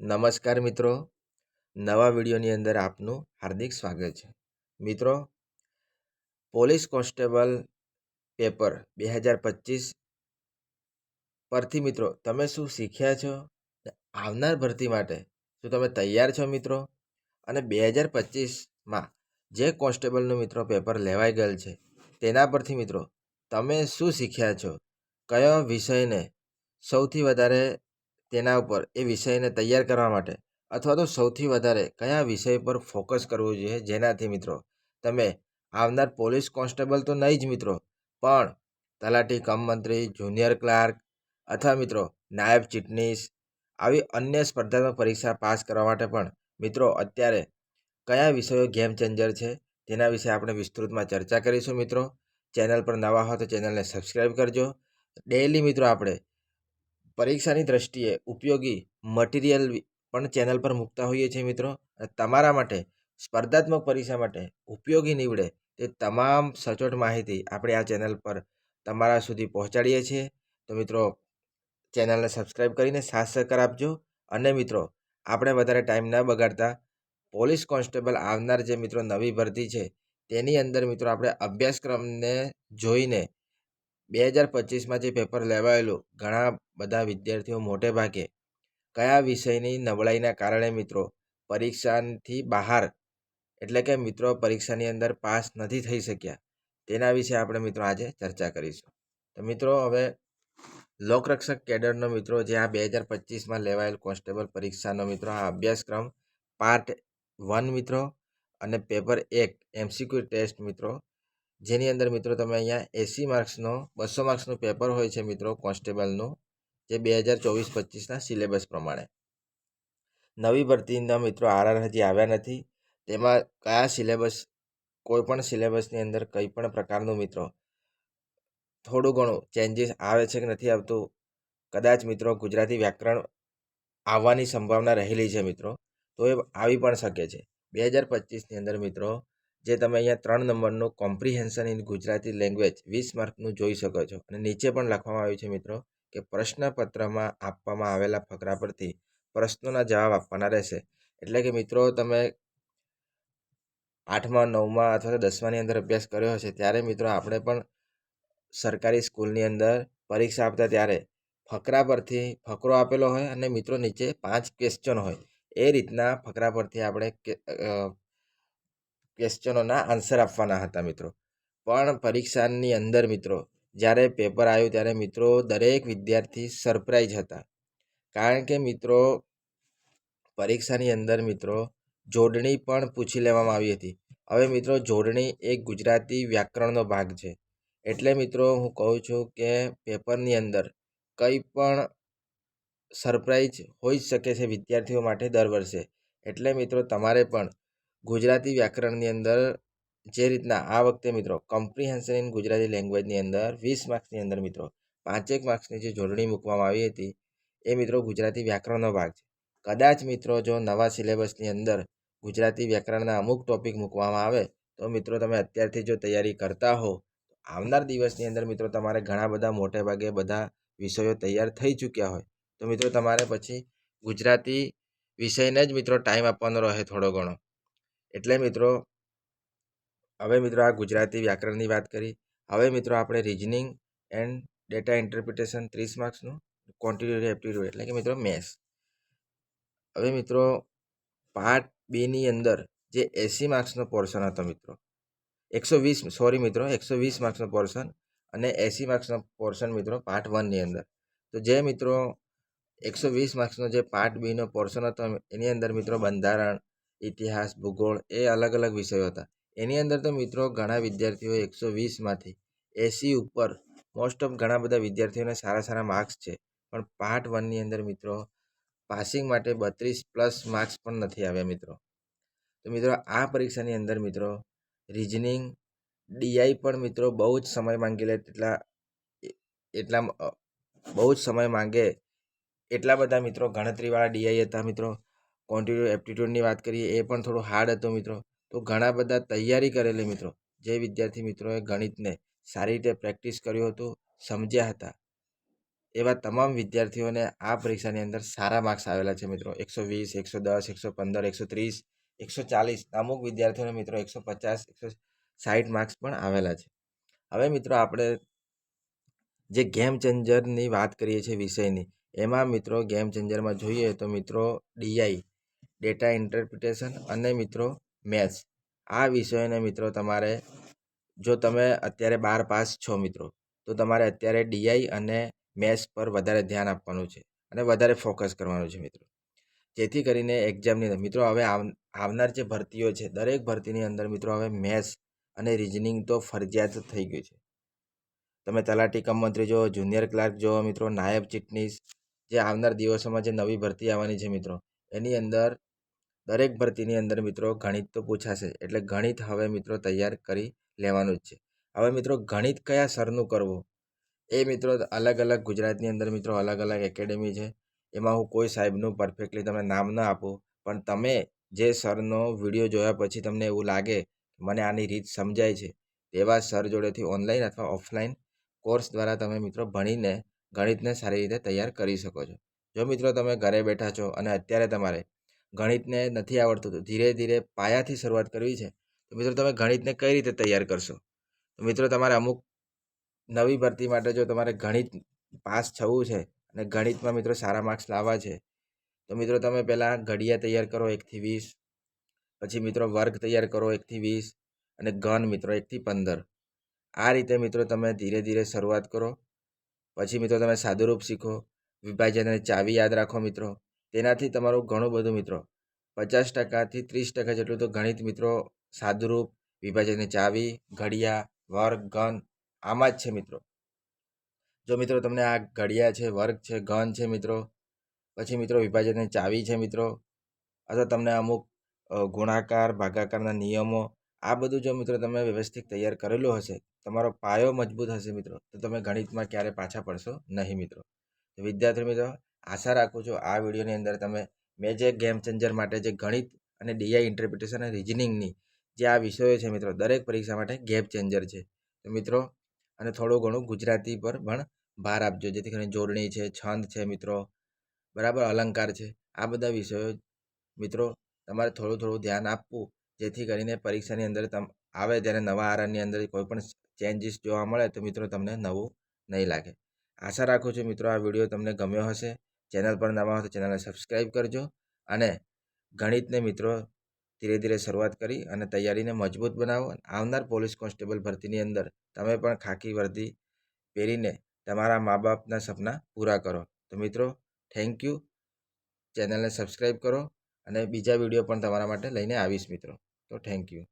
નમસ્કાર મિત્રો. નવા વિડીયોની અંદર આપનું હાર્દિક સ્વાગત છે. મિત્રો, પોલીસ કોન્સ્ટેબલ પેપર બે હજાર પચીસ પરથી મિત્રો, તમે શું શીખ્યા છો? આવનાર ભરતી માટે શું તમે તૈયાર છો મિત્રો? અને બે હજાર પચીસમાં જે કોન્સ્ટેબલનું મિત્રો પેપર લેવાઈ ગયેલ છે, તેના પરથી મિત્રો, તમે શું શીખ્યા છો? કયો વિષયને સૌથી વધારે તેના ઉપર એ વિષયને તૈયાર કરવા માટે અથવા તો સૌથી વધારે કયા વિષય પર ફોકસ કરવું જોઈએ જેનાથી મિત્રો તમે આવનાર પોલીસ કોન્સ્ટેબલ તો નહીં જ મિત્રો, પણ તલાટી કમ મંત્રી, જુનિયર ક્લાર્ક અથવા મિત્રો નાયબ ચીટનીસ આવી અન્ય સ્પર્ધાત્મક પરીક્ષા પાસ કરવા માટે પણ મિત્રો અત્યારે કયા વિષયો ગેમ ચેન્જર છે તેના વિશે આપણે વિસ્તૃતમાં ચર્ચા કરીશું મિત્રો. ચેનલ પર નવા હો તો ચેનલને સબસ્ક્રાઈબ કરજો. ડેઈલી મિત્રો આપણે પરીક્ષાની દ્રષ્ટિએ ઉપયોગી મટીરિયલ પણ ચેનલ પર મૂકતા હોઈએ છીએ મિત્રો. તમારા માટે, સ્પર્ધાત્મક પરીક્ષા માટે ઉપયોગી નીવડે તે તમામ સચોટ માહિતી આપણે આ ચેનલ પર તમારા સુધી પહોંચાડીએ છીએ. તો મિત્રો, ચેનલને સબસ્ક્રાઈબ કરીને સાથ સહકાર આપજો. અને મિત્રો, આપણે વધારે ટાઈમ ન બગાડતા, પોલીસ કોન્સ્ટેબલ આવનાર જે મિત્રો નવી ભરતી છે, તેની અંદર મિત્રો આપણે અભ્યાસક્રમને જોઈને બે હજાર પચીસમાં જે પેપર લેવાયેલું, ઘણા બધા વિદ્યાર્થીઓ મોટે ભાગે કયા વિષયની નબળાઈના કારણે મિત્રો પરીક્ષાથી બહાર, એટલે કે મિત્રો પરીક્ષાની અંદર પાસ નથી થઈ શક્યા? તેના વિશે આપણે મિત્રો આજે ચર્ચા કરીશું. તો મિત્રો હવે લોકરક્ષક કેડરનો મિત્રો જે આ બે હજાર પચીસમાં લેવાયેલ કોન્સ્ટેબલ પરીક્ષાનો મિત્રો આ અભ્યાસક્રમ પાર્ટ વન મિત્રો અને પેપર એક એમસીક્યુ ટેસ્ટ મિત્રો જેની અંદર મિત્રો તમે અહીંયા એસી માર્ક્સનો બસો માર્ક્સનું પેપર હોય છે મિત્રો કોન્સ્ટેબલનું જે બે હજાર ચોવીસ પચીસના સિલેબસ પ્રમાણે. નવી ભરતીના મિત્રો આરઆર હજી આવ્યા નથી. તેમાં કયા સિલેબસ કોઈ પણ સિલેબસની અંદર કંઈ પણ પ્રકારનું મિત્રો, થોડું ઘણું ચેન્જીસ આવે છે કે નથી આવતું, કદાચ મિત્રો ગુજરાતી વ્યાકરણ આવવાની સંભાવના રહેલી છે મિત્રો, તો એ આવી પણ શકે છે. બે હજાર પચીસની અંદર મિત્રો જે તમે અહીંયા ત્રણ નંબરનું કોમ્પ્રિહેન્શન ઇન ગુજરાતી લેંગ્વેજ વીસ માર્કનું જોઈ શકો છો. અને નીચે પણ લખવામાં આવ્યું છે મિત્રો કે પ્રશ્નપત્રમાં આપવામાં આવેલા ફકરા પરથી પ્રશ્નોના જવાબ આપવાના રહેશે. એટલે કે મિત્રો તમે આઠમા, નવમા અથવા તો દસમાની અંદર અભ્યાસ કર્યો હશે ત્યારે મિત્રો આપણે પણ સરકારી સ્કૂલની અંદર પરીક્ષા આપતા ત્યારે ફકરા પરથી ફકરો આપેલો હોય અને મિત્રો નીચે પાંચ ક્વેશ્ચન હોય. એ રીતના ફકરા પરથી આપણે ક્વેશ્ચનોના આન્સર આપવાના હતા મિત્રો. પણ પરીક્ષાની અંદર મિત્રો, જ્યારે પેપર આવ્યું ત્યારે મિત્રો દરેક વિદ્યાર્થી સરપ્રાઈઝ હતા. કારણ કે મિત્રો, પરીક્ષાની અંદર મિત્રો જોડણી પણ પૂછી લેવામાં આવી હતી. હવે મિત્રો જોડણી એક ગુજરાતી વ્યાકરણનો ભાગ છે. એટલે મિત્રો હું કહું છું કે પેપરની અંદર કંઈ પણ સરપ્રાઈઝ હોઈ શકે છે વિદ્યાર્થીઓ માટે દર વર્ષે. એટલે મિત્રો તમારે પણ ગુજરાતી વ્યાકરણની અંદર જે રીતના આ વખતે મિત્રો કોમ્પ્રિહેન્શન ઇન ગુજરાતી લેંગ્વેજની અંદર વીસ માર્ક્સની અંદર મિત્રો પાંચેક માર્ક્સની જે જોડણી મૂકવામાં આવી હતી એ મિત્રો ગુજરાતી વ્યાકરણનો ભાગ છે. કદાચ મિત્રો જો નવા સિલેબસની અંદર ગુજરાતી વ્યાકરણના અમુક ટોપિક મૂકવામાં આવે તો મિત્રો તમે અત્યારથી જો તૈયારી કરતા હો આવનાર દિવસની અંદર મિત્રો તમારે ઘણા બધા મોટે ભાગે બધા વિષયો તૈયાર થઈ ચૂક્યા હોય તો મિત્રો તમારે પછી ગુજરાતી વિષયને જ મિત્રો ટાઈમ આપવાનો રહે થોડો ઘણો. એટલે મિત્રો, હવે મિત્રો આ ગુજરાતી વ્યાકરણની વાત કરી. હવે મિત્રો આપણે રિઝનિંગ એન્ડ ડેટા ઇન્ટરપ્રિટેશન ત્રીસ માર્ક્સનું ક્વોન્ટિટેટિવ એપ્ટિટ્યૂડ એટલે કે મિત્રો મેથ્સ હવે મિત્રો પાર્ટ બેની અંદર જે એંસી માર્ક્સનો પોર્શન હતો મિત્રો, એકસો વીસ સોરી મિત્રો, એકસો વીસ માર્ક્સનો પોર્શન અને એંસી માર્ક્સનો પોર્શન મિત્રો પાર્ટ વનની અંદર. તો જે મિત્રો, એકસો વીસ માર્ક્સનો જે પાર્ટ બીનો પોર્શન હતો એની અંદર મિત્રો બંધારણ ઇતિહાસ, ભૂગોળ એ અલગ અલગ વિષયો હતા. એની અંદર તો મિત્રો ઘણા વિદ્યાર્થીઓ એકસો વીસમાંથી એસી ઉપર મોસ્ટ ઓફ ઘણા બધા વિદ્યાર્થીઓને સારા સારા માર્ક્સ છે. પણ પાર્ટ વનની અંદર મિત્રો પાસિંગ માટે બત્રીસ પ્લસ માર્ક્સ પણ નથી આવ્યા મિત્રો. તો મિત્રો આ પરીક્ષાની અંદર મિત્રો રિઝનિંગ ડીઆઈ પણ મિત્રો બહુ જ સમય માંગી લે એટલા એટલા બહુ જ સમય માંગે એટલા બધા મિત્રો ગણતરીવાળા ડીઆઈ હતા મિત્રો. ક્વોન્ટિટી એપ્ટિટ્યૂડની વાત કરીએ, એ પણ થોડું હાર્ડ હતો મિત્રો. તો ઘણા બધા તૈયારી કરેલી મિત્રો, જે વિદ્યાર્થી મિત્રોએ ગણિતને સારી રીતે પ્રેક્ટિસ કર્યું હતું, સમજ્યા હતા. એવા તમામ વિદ્યાર્થીઓને આ પરીક્ષાની અંદર સારા માર્ક્સ આવેલા છે મિત્રો. એકસો વીસ, એકસો દસ, એકસો પંદર, એકસો ત્રીસ, એકસો ચાલીસ, અમુક વિદ્યાર્થીઓને મિત્રો એકસો પચાસ, એકસો સાઠ માર્ક્સ પણ આવેલા છે. હવે મિત્રો આપણે જે ગેમ ચેન્જરની વાત કરીએ છીએ વિષયની, એમાં મિત્રો ગેમ ચેન્જરમાં જોઈએ તો મિત્રો ડીઆઈ ડેટા ઇન્ટરપ્રિટેશન અને મિત્રો મેથ્સ. આ વિષયોને મિત્રો તમારે, જો તમે અત્યારે બાર પાસ છો મિત્રો, તો તમારે અત્યારે ડીઆઈ અને મેથ્સ પર વધારે ધ્યાન આપવાનું છે અને વધારે ફોકસ કરવાનું છે મિત્રો. જેથી કરીને એક્ઝામની અંદર, મિત્રો હવે આવનાર જે ભરતીઓ છે, દરેક ભરતીની અંદર મિત્રો હવે મેથ્સ અને રિઝનિંગ તો ફરજિયાત થઈ ગયું છે. તમે તલાટી કમ મંત્રી જો જુનિયર ક્લાર્ક જો મિત્રો, નાયબ ચીટનીસ જે આવનાર દિવસોમાં જે નવી ભરતી આવવાની છે મિત્રો, એની અંદર દરેક ભરતીની અંદર મિત્રો ગણિત તો પૂછાશે, એટલે ગણિત હવે મિત્રો તૈયાર કરી લેવાનું જ છે. હવે મિત્રો ગણિત કયા સરનું કરવું? એ મિત્રો અલગ અલગ ગુજરાતની અંદર મિત્રો અલગ અલગ એકેડેમી છે. એમાં હું કોઈ સાહેબનું પરફેક્ટલી તમને નામ ન આપું, પણ તમે જે સરનો વીડિયો જોયા પછી તમને એવું લાગે મને આની રીત સમજાય છે, તેવા સર જોડેથી ઓનલાઈન અથવા ઓફલાઈન કોર્સ દ્વારા તમે મિત્રો ભણીને ગણિતને સારી રીતે તૈયાર કરી શકો છો. જો મિત્રો તમે ઘરે બેઠા છો અને અત્યારે તમારે ગણિતને નથી આવડતું. તો ધીરે ધીરે પાયાથી શરૂઆત કરવી છે. તો મિત્રો, તમે ગણિતને કઈ રીતે તૈયાર કરશો? તો મિત્રો, તમારે અમુક નવી ભરતી માટે જો તમારે ગણિત પાસ થવું છે અને ગણિતમાં મિત્રો સારા માર્ક્સ લાવવા છે, તો મિત્રો, તમે પહેલાં ઘડિયા તૈયાર કરો એકથી વીસ, પછી મિત્રો વર્ગ તૈયાર કરો એકથી વીસ અને ઘન મિત્રો એકથી પંદર. આ રીતે મિત્રો તમે ધીરે ધીરે શરૂઆત કરો. પછી મિત્રો, તમે સાદુરૂપ શીખો. વિભાજન અને ચાવી યાદ રાખો મિત્રો. તેનાથી તમારું ઘણું બધું મિત્રો, પચાસ ટકાથી ત્રીસ ટકા જેટલું તો ગણિત મિત્રો, સાદુરૂપ, વિભાજનની ચાવી, ઘડિયા, વર્ગ, ઘન, આમાં જ છે મિત્રો. જો મિત્રો તમને આ ઘડિયા છે, વર્ગ છે, ઘન છે મિત્રો, પછી મિત્રો વિભાજનની ચાવી છે મિત્રો, અથવા તમને અમુક ગુણાકાર, ભાગાકારના નિયમો, આ બધું જો મિત્રો તમે વ્યવસ્થિત તૈયાર કરેલું હશે, તમારો પાયો મજબૂત હશે મિત્રો, તો તમે ગણિતમાં ક્યારે પાછા પડશો નહીં મિત્રો. વિદ્યાર્થી મિત્રો આશા રાખું છું આ વિડીયોની અંદર તમે મેં જે ગેમ ચેન્જર માટે જે ગણિત અને ડીઆઈ ઇન્ટરપ્રિટેશન અને રિઝનિંગની જે આ વિષયો છે મિત્રો, દરેક પરીક્ષા માટે ગેમ ચેન્જર છે. તો મિત્રો, અને થોડું ઘણું ગુજરાતી પર પણ ભાર આપજો, જેથી કરીને જોડણી છે, છંદ છે મિત્રો, બરાબર, અલંકાર છે, આ બધા વિષયો મિત્રો તમારે થોડું થોડું ધ્યાન આપવું, જેથી કરીને પરીક્ષાની અંદર તમ આવે ત્યારે નવા આરાની અંદર કોઈ પણ ચેન્જીસ જોવા મળે તો મિત્રો તમને નવું નહીં લાગે. આશા રાખું છું મિત્રો આ વીડિયો તમને ગમ્યો હશે. ચેનલ પર નવા હો તો ચેનલને સબસ્ક્રાઈબ કરજો અને ગણિતને મિત્રો ધીરે ધીરે શરૂઆત કરી અને તૈયારીને મજબૂત બનાવો. આવનાર પોલીસ કોન્સ્ટેબલ ભરતીની અંદર તમે પણ ખાકી વર્દી પહેરીને તમારા મા બાપના સપના પૂરા કરો. તો મિત્રો થેન્ક યુ ચેનલને સબસ્ક્રાઈબ કરો અને બીજા વીડિયો પણ તમારા માટે લઈને આવીશ મિત્રો. તો થેન્ક યુ